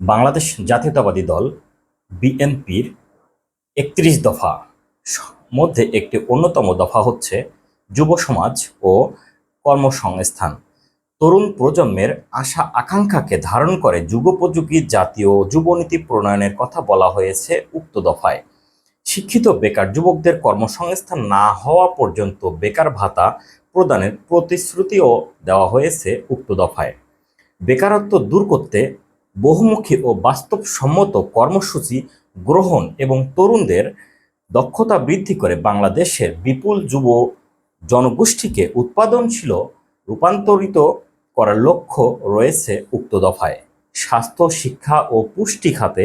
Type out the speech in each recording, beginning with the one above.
বাংলাদেশ জাতীয়তাবাদী দল বিএনপির একত্রিশ দফা, মধ্যে একটি অন্যতম দফা হচ্ছে যুব সমাজ ও কর্মসংস্থান। তরুণ প্রজন্মের আশা আকাঙ্ক্ষাকে ধারণ করে যুগোপযোগী জাতীয় যুবনীতি প্রণয়নের কথা বলা হয়েছে উক্ত দফায়। শিক্ষিত বেকার যুবকদের কর্মসংস্থান না হওয়া পর্যন্ত বেকার ভাতা প্রদানের প্রতিশ্রুতিও দেওয়া হয়েছে উক্ত দফায়। বেকারত্ব দূর করতে বহুমুখী ও বাস্তবসম্মত কর্মসূচি গ্রহণ এবং তরুণদের দক্ষতা বৃদ্ধি করে বাংলাদেশের বিপুল যুব জনগোষ্ঠীকে উৎপাদনশীল রূপান্তরিত করার লক্ষ্য রয়েছে উক্ত দফায়। স্বাস্থ্য, শিক্ষা ও পুষ্টি খাতে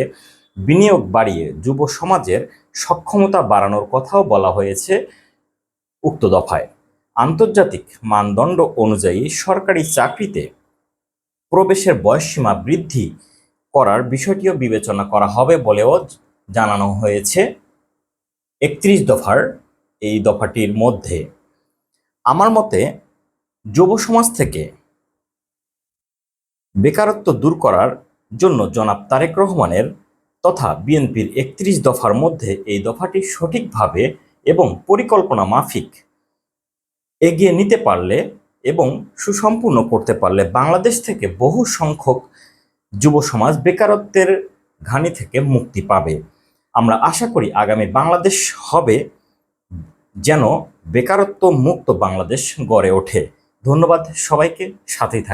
বিনিয়োগ বাড়িয়ে যুব সমাজের সক্ষমতা বাড়ানোর কথাও বলা হয়েছে উক্ত দফায়। আন্তর্জাতিক মানদণ্ড অনুযায়ী সরকারি চাকরিতে প্রবেশের বয়সসীমা বৃদ্ধি করার বিষয়টিও বিবেচনা করা হবে বলেও জানানো হয়েছে একত্রিশ দফার এই দফাটির মধ্যে। আমার মতে যুব সমাজ থেকে বেকারত্ব দূর করার জন্য জনাব তারেক রহমানের তথা বিএনপির একত্রিশ দফার মধ্যে এই দফাটি সঠিকভাবে এবং পরিকল্পনা মাফিক এগিয়ে নিতে পারলে এবং সুসম্পূর্ণ করতে পারলে বাংলাদেশ থেকে বহু সংখ্যক যুব সমাজ বেকারত্বের ঘানি থেকে মুক্তি পাবে। আমরা আশা করি আগামী বাংলাদেশ হবে যেন বেকারত্ব মুক্ত বাংলাদেশ গড়ে ওঠে। ধন্যবাদ সবাইকে, সাথেই থাকবে